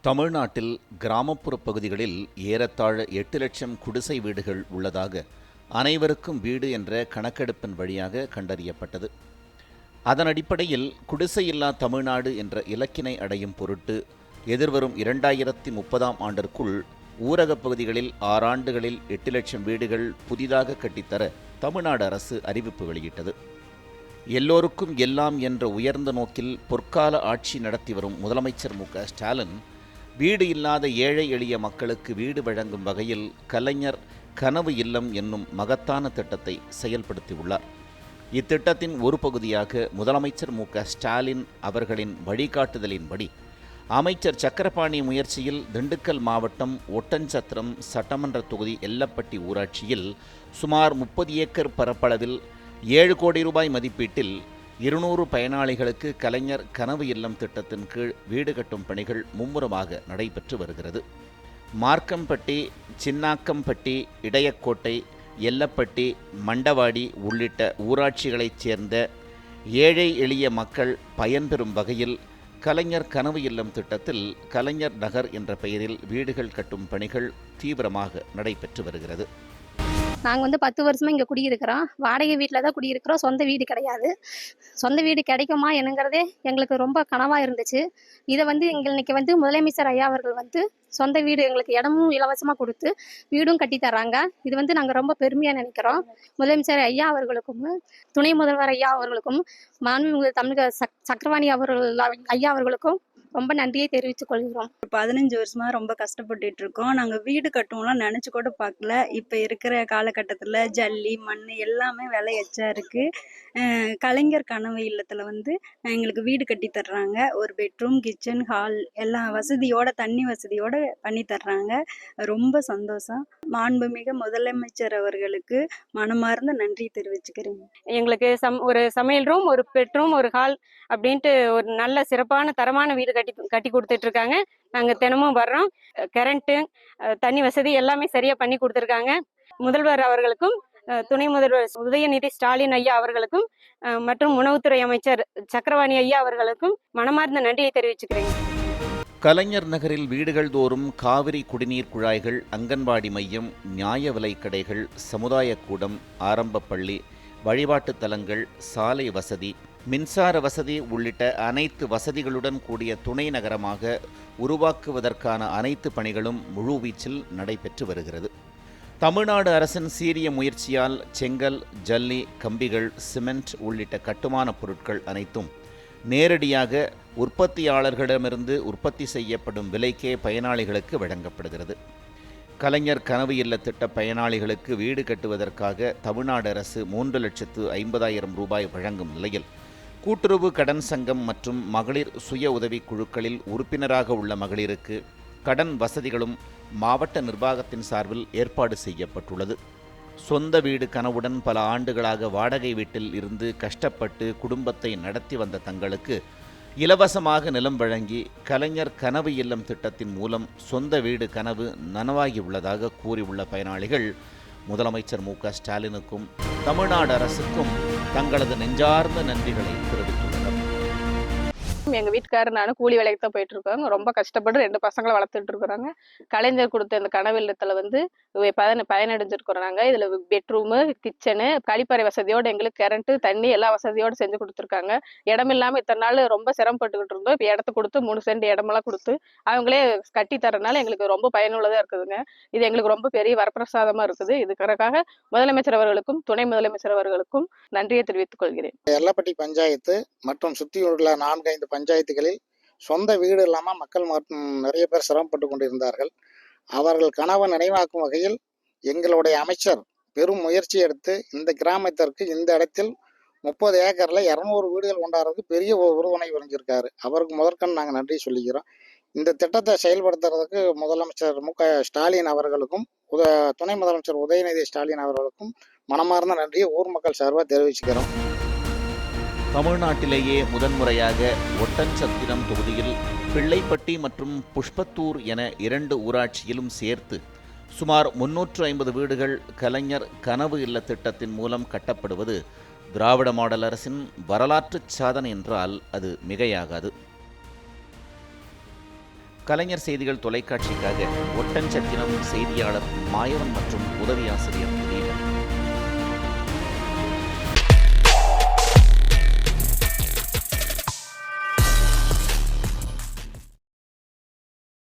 தமிழ்நாட்டில் கிராமப்புற பகுதிகளில் ஏறத்தாழ எட்டு லட்சம் குடிசை வீடுகள் உள்ளதாக அனைவருக்கும் வீடு என்ற கணக்கெடுப்பின் வழியாக கண்டறியப்பட்டது. அதன் அடிப்படையில் குடிசையில்லா தமிழ்நாடு என்ற இலக்கினை அடையும் பொருட்டு எதிர்வரும் இரண்டாயிரத்தி முப்பதாம் ஆண்டிற்குள் ஊரகப் பகுதிகளில் ஆறாண்டுகளில் எட்டு லட்சம் வீடுகள் புதிதாக கட்டித்தர தமிழ்நாடு அரசு அறிவிப்பு வெளியிட்டது. எல்லோருக்கும் எல்லாம் என்ற உயர்ந்த நோக்கில் பொற்கால ஆட்சி நடத்தி வரும் முதலமைச்சர் மு க ஸ்டாலின் வீடு இல்லாத ஏழை எளிய மக்களுக்கு வீடு வழங்கும் வகையில் கலைஞர் கனவு இல்லம் என்னும் மகத்தான திட்டத்தை செயல்படுத்தியுள்ளார். இத்திட்டத்தின் ஒரு பகுதியாக முதலமைச்சர் மு க ஸ்டாலின் அவர்களின் வழிகாட்டுதலின்படி அமைச்சர் சக்கரபாணி முயற்சியில் திண்டுக்கல் மாவட்டம் ஒட்டன்சத்திரம் சட்டமன்ற தொகுதி எல்லப்பட்டி ஊராட்சியில் சுமார் முப்பது ஏக்கர் பரப்பளவில் ஏழு கோடி ரூபாய் மதிப்பீட்டில் இருநூறு பயனாளிகளுக்கு கலைஞர் கனவு இல்லம் திட்டத்தின் கீழ் வீடு கட்டும் பணிகள் மும்முரமாக நடைபெற்று வருகிறது. மார்க்கம்பட்டி சின்னாக்கம்பட்டி இடையக்கோட்டை எல்லப்பட்டி மண்டவாடி உள்ளிட்ட ஊராட்சிகளைச் சேர்ந்த ஏழை எளிய மக்கள் பயன்பெறும் வகையில் கலைஞர் கனவு இல்லம் திட்டத்தில் கலைஞர் நகர் என்ற பெயரில் வீடுகள் கட்டும் பணிகள் தீவிரமாக நடைபெற்று வருகிறது. நாங்கள் வந்து பத்து வருஷமா இங்கே குடியிருக்கிறோம். வாடகை வீட்டில் தான் குடியிருக்கிறோம். சொந்த வீடு கிடையாது. சொந்த வீடு கிடைக்குமா என்னங்கிறதே எங்களுக்கு ரொம்ப கனவாக இருந்துச்சு. இதை வந்து எங்கள் வந்து முதலமைச்சர் ஐயா அவர்கள் வந்து சொந்த வீடு எங்களுக்கு இடமும் இலவசமாக கொடுத்து வீடும் கட்டி தர்றாங்க. இது வந்து நாங்கள் ரொம்ப பெருமையாக நினைக்கிறோம். முதலமைச்சர் ஐயா அவர்களுக்கும் துணை முதல்வர் ஐயா அவர்களுக்கும் மாண்புமிகு தமிழக சக் சக்கரவாணி அவர்கள் ஐயா அவர்களுக்கும் ரொம்ப நன்றியை தெரிவித்துக் கொள்கிறோம். பதினஞ்சு வருஷமா ரொம்ப கஷ்டப்பட்டுட்டு இருக்கோம். நாங்க வீடு கட்டுவோம்லாம் நினைச்சு கூட பார்க்கல. இப்ப இருக்கிற காலகட்டத்துல ஜல்லி மண் எல்லாமே விலை எச்சா இருக்கு. கலைஞர் கனவு இல்லத்துல வந்து எங்களுக்கு வீடு கட்டி தர்றாங்க. ஒரு பெட்ரூம் கிச்சன் ஹால் எல்லா வசதியோட தண்ணி வசதியோட பண்ணி தர்றாங்க. ரொம்ப சந்தோஷம். மாண்புமிகு முதலமைச்சர் அவர்களுக்கு மனமார்ந்த நன்றி தெரிவிச்சுக்கிறேன். எங்களுக்கு சம் ஒரு சமையல் ரூம் ஒரு பெட்ரூம் ஒரு ஹால் அப்படின்ட்டு ஒரு நல்ல சிறப்பான தரமான வீடு கட்டி கட்டி கொடுத்துட்டு இருக்காங்க நாங்கள் தினமும் வர்றோம். கரண்ட்டு தண்ணி வசதி எல்லாமே சரியாக பண்ணி கொடுத்துருக்காங்க. முதல்வர் அவர்களுக்கும் துணை முதல்வர் உதயநிதி ஸ்டாலின் ஐயா அவர்களுக்கும் மற்றும் உணவுத்துறை அமைச்சர் சக்கரவாணி ஐயா அவர்களுக்கும் மனமார்ந்த நன்றியை தெரிவிச்சுக்கிறேன். கலைஞர் நகரில் வீடுகள் தோறும் காவிரி குடிநீர் குழாய்கள் அங்கன்வாடி மையம் நியாய விலை கடைகள் சமுதாய கூடம் ஆரம்ப பள்ளி வழிபாட்டுத் தலங்கள் சாலை வசதி மின்சார வசதி உள்ளிட்ட அனைத்து வசதிகளுடன் கூடிய துணை நகரமாக உருவாக்குவதற்கான அனைத்து பணிகளும் முழுவீச்சில் நடைபெற்று வருகிறது. தமிழ்நாடு அரசின் சீரிய முயற்சியால் செங்கல் ஜல்லி கம்பிகள் சிமெண்ட் உள்ளிட்ட கட்டுமானப் பொருட்கள் அனைத்தும் நேரடியாக உற்பத்தியாளர்களிடமிருந்து உற்பத்தி செய்யப்படும் விலைக்கே பயனாளிகளுக்கு வழங்கப்படுகிறது. கலைஞர் கனவு இல்ல திட்ட பயனாளிகளுக்கு வீடு கட்டுவதற்காக தமிழ்நாடு அரசு மூன்று லட்சத்து ஐம்பதாயிரம் ரூபாய் வழங்கும் நிலையில் கூட்டுறவு கடன் சங்கம் மற்றும் மகளிர் சுய உதவி குழுக்களில் உறுப்பினராக உள்ள மகளிருக்கு கடன் வசதிகளும் மாவட்ட நிர்வாகத்தின் சார்பில் ஏற்பாடு செய்யப்பட்டுள்ளது. சொந்த வீடு கனவுடன் பல ஆண்டுகளாக வாடகை வீட்டில் இருந்து கஷ்டப்பட்டு குடும்பத்தை நடத்தி வந்த தங்களுக்கு இலவசமாக நிலம் வழங்கி கலைஞர் கனவு இல்லம் திட்டத்தின் மூலம் சொந்த வீடு கனவு நனவாகியுள்ளதாக கூறியுள்ள பயனாளிகள் முதலமைச்சர் மு க ஸ்டாலினுக்கும் தமிழ்நாடு அரசுக்கும் தங்களது நெஞ்சார்ந்த நன்றிகளை தெரிவித்துள்ளனர் எங்க வீட்டுக்காரர் நானும் கூலி வேலைக்கு தான் போயிட்டு இருக்கோம். ரொம்ப கஷ்டப்பட்டு ரெண்டு பசங்களை வளர்த்துட்டு இருக்கிறாங்க. கலைஞர் கொடுத்த இந்த கனவு இல்லத்துல வந்து வே- பயன் பயனடைஞ்சிருக்கிறோம் நாங்கள் இதுல பெட்ரூமு கிச்சனு கழிப்பறை வசதியோட எங்களுக்கு கரண்ட் தண்ணி எல்லா வசதியோட செஞ்சு கொடுத்துருக்காங்க. இடம் இல்லாமல் இத்தனை நாள் ரொம்ப சிரமப்பட்டுக்கிட்டு இருந்தோம். இப்போ இடத்த கொடுத்து மூணு சென்ட் இடமெல்லாம் கொடுத்து அவங்களே கட்டி தரனால எங்களுக்கு ரொம்ப பயனுள்ளதா இருக்குதுங்க. இது எங்களுக்கு ரொம்ப பெரிய வரப்பிரசாதமா இருக்குது. இதுக்காக முதலமைச்சர் அவர்களுக்கும் துணை முதலமைச்சர் அவர்களுக்கும் நன்றியை தெரிவித்துக் கொள்கிறேன். எல்லப்பட்டி பஞ்சாயத்து மற்றும் சுற்றியுள்ள நான்கைந்து பஞ்சாயத்துகளில் சொந்த வீடு இல்லாமல் மக்கள் மற்றும் நிறைய பேர் சிரமப்பட்டு கொண்டிருந்தார்கள். அவர்கள் கனவு நினைவாக்கும் வகையில் எங்களுடைய அமைச்சர் பெரும் முயற்சி எடுத்து இந்த கிராமத்திற்கு இந்த இடத்தில் முப்பது ஏக்கரில் இரநூறு வீடுகள் கொண்டாடுறதுக்கு பெரிய உறுதுணை புரிஞ்சிருக்காரு அவருக்கு முதற்கண் நாங்கள் நன்றி சொல்லிக்கிறோம். இந்த திட்டத்தை செயல்படுத்துறதுக்கு முதலமைச்சர் மு க ஸ்டாலின் அவர்களுக்கும் உத துணை முதலமைச்சர் உதயநிதி ஸ்டாலின் அவர்களுக்கும் மனமார்ந்த நன்றியை ஊர் மக்கள் சார்பாக தெரிவிச்சுக்கிறோம். தமிழ்நாட்டிலேயே முதன்முறையாக ஒட்டன்சத்திரம் தொகுதியில் பிள்ளைப்பட்டி மற்றும் புஷ்பத்தூர் என இரண்டு ஊராட்சியிலும் சேர்த்து சுமார் முன்னூற்று ஐம்பது வீடுகள் கலைஞர் கனவு இல்ல திட்டத்தின் மூலம் கட்டப்படுவது திராவிட மாடல் அரசின் வரலாற்றுச் சாதனை என்றால் அது மிகையாகாது. கலைஞர் செய்திகள் தொலைக்காட்சிக்காக ஒட்டன்சத்திரம் செய்தியாளர் மாயவன் மற்றும் உதவி ஆசிரியர்